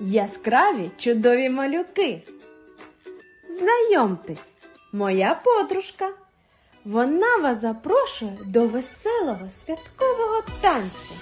яскраві чудові малюки. Знайомтесь, моя подружка. Вона вас запрошує до веселого святкового танцю.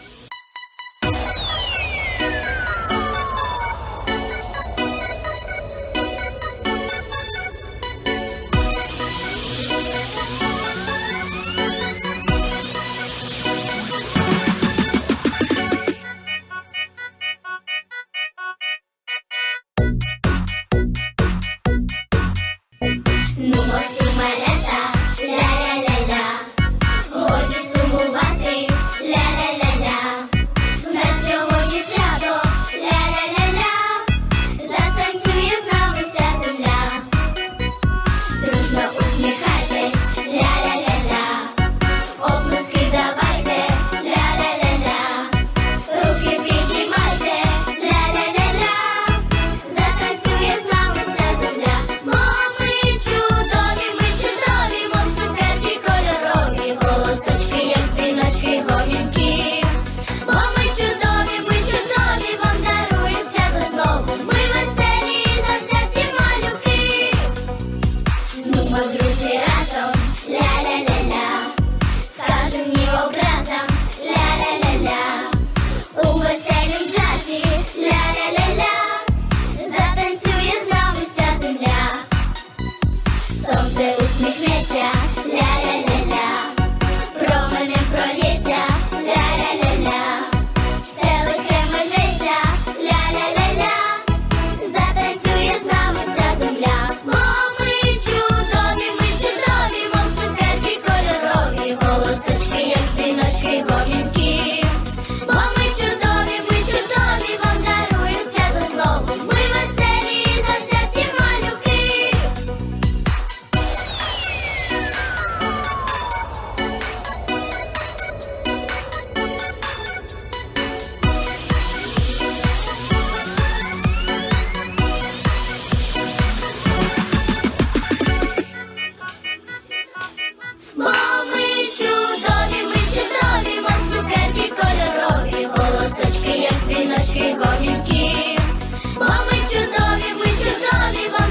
Бо ми чудові, ми чудові, вам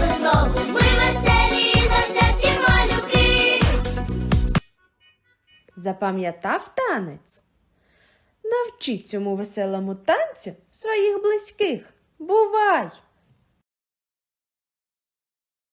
до знову. Ми веселі і завзяті малюки. Запам'ятав танець. Навчи цьому веселому танцю своїх близьких. Бувай!